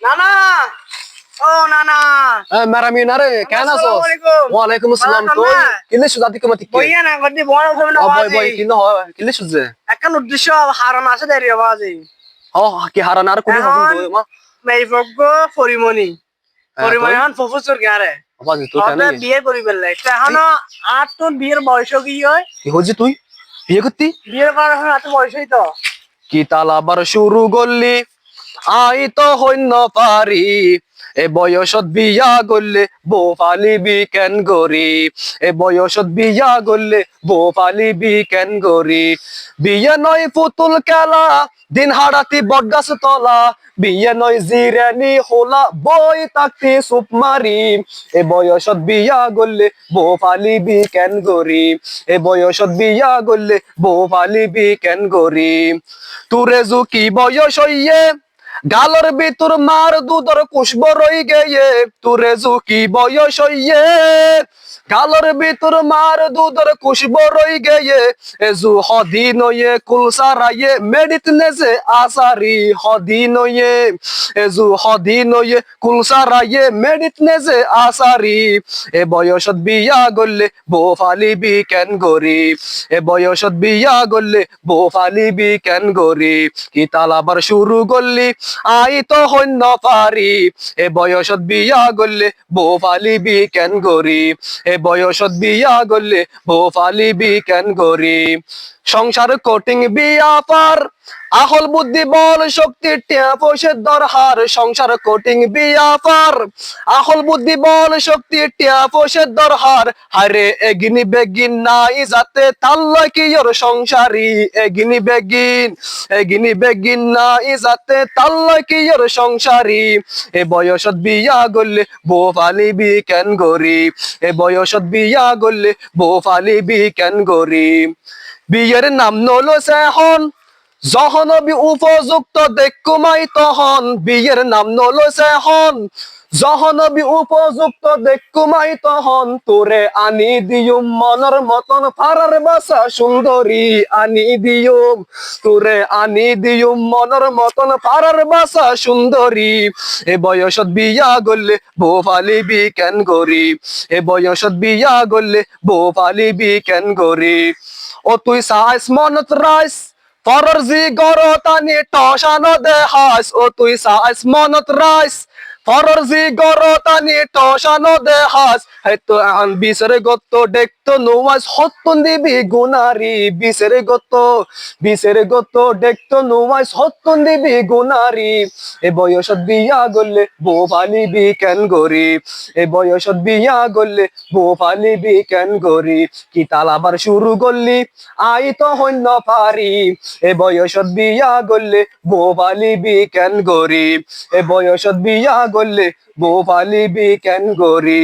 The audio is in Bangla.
নানা! ও নানা! মেরামি না রে কেন আছো ওয়ালাইকুম আসসালাম তো না? কিলে বইয়া না গদি বয় বাজি বয় কিনো হয় কিলে সুজে একখান উদ্দেশ্য হারান আছে দেরি বাজি ও কি হারান আর কোনি হাবু মা? মেরিভোগ্য পরিমণি। পরিমণি এখন প্রফেসর গারে তো কেন বিয়ে করি পেলে এখনও আর তোর বিয়ের বয়স কি হয়? কি হজি তুই? বিয়ে করতি? বিয়ের করার এখন এত বয়সই তো। কি তালাবার শুরু করলি? আই তো হইন্য পারি। এ বয়সত বিয়া করলে বো ফালিবি কেন গরি এ বয়সত বিয়া করলে বো ফালিবি কেন গরি বিয়ে নয় পুতুল খেলা, দিন হারাতি বটগাছ তলা। বিয়ে নয় জিরানি হোলা, বই তাকতি সুপ মারি। এ বয়সত বিয়া করলে বো ফালিবি কেন গরি এ বয়সত বিয়া করলে বো ফালিবি কেন গরি তুরে জুকি বয়স হইয়ে গালর ভিতর মার দুধর কুশব রই গেয়ে তুরে জুকি বয়স হইয়ে। গালর ভিতর মার দুধর কুশব রই গেয়ে, এজু হদি নয়ে কুলসারায়ে মেডিত নেজে আসারি হদি নয়ে এজু হদি নয়ে কুলসারায়ে মেডিত নেজে আসারি। এ বয়সত বিয়া গল্লে বো ফালিবি কেন গরি, এ বয়সত বিয়া গল্লে বো ফালিবি কেন গরি। কি তালাবার শুরু করলি আই তো হন্য পারি, এ বয়সত বিয়া গল্লে বো ফালিবি কেন গরি। এ বয়সত বিয়া গল্লে ভোফালি বি কেন গরি। সংসার কোটিং বিয়া পার আহল বুদ্ধি বল শক্তি টিয়া পয়সের দরহার, সংসার কোটিং বিয়া পার আহল বুদ্ধি বল শক্তি টিয়া পয়সের দরহার হারে এগিনি বেগিন নাই যাতে তাল্লা কি ওর সংসারী। এগিনি বেগিন এগিনি বেগিন নাই যাতে তাল্লা কি ওর সংসারী। এ বয়সত বিয়া গল্লে বো ফালিবি কেন গরি এ বয়সত বিয়া গল্লে বো ফালিবি কেন গরি বিয়ের নাম নলো সেহন যখন উপযুক্ত দেখুমাই তহন বিয়ের নাম নলো হন। যখন উপযুক্ত দেখুমাই তহন তোরে আনি দিয়ুম, মনের মতন ফারার বাসা সুন্দরী আনি দিয়ুম। তোরে আনি দিয়ুম, মনের মতন ফারার বাসা সুন্দরী। এ বয়সত বিয়া গল্লে বো ফালিবি কেন গরি এ বয়সত বিয়া গল্লে বো ফালিবি কেন গরি ও তুই সাইস মনত রাইস ফরর জি গরতানি টসানো দেহাস ও তুই সাস মনত রাইস ফরর জি গরতানি টসানো দেহাস হয়তো আন বিসরে গত দেখতো নোয়াস, হত্তন দিবি গুনারি বিসরে গত বিসরে গত দেখতো নোয়াস, হত্তন দিবি গুনারি। এ বয়সত বিয়া গল্লে বো ফালিবি কেন গরি, এ বয়সত বিয়া গল্লে বো ফালিবি কেন গরি। কি তালাবার শুরু করলি আই তো হন্য পারি। এ বয়সত বিয়া গল্লে বো ফালিবি কেন গরি, এ বয়সত বিয়া গল্লে বো ফালিবি কেন গরি।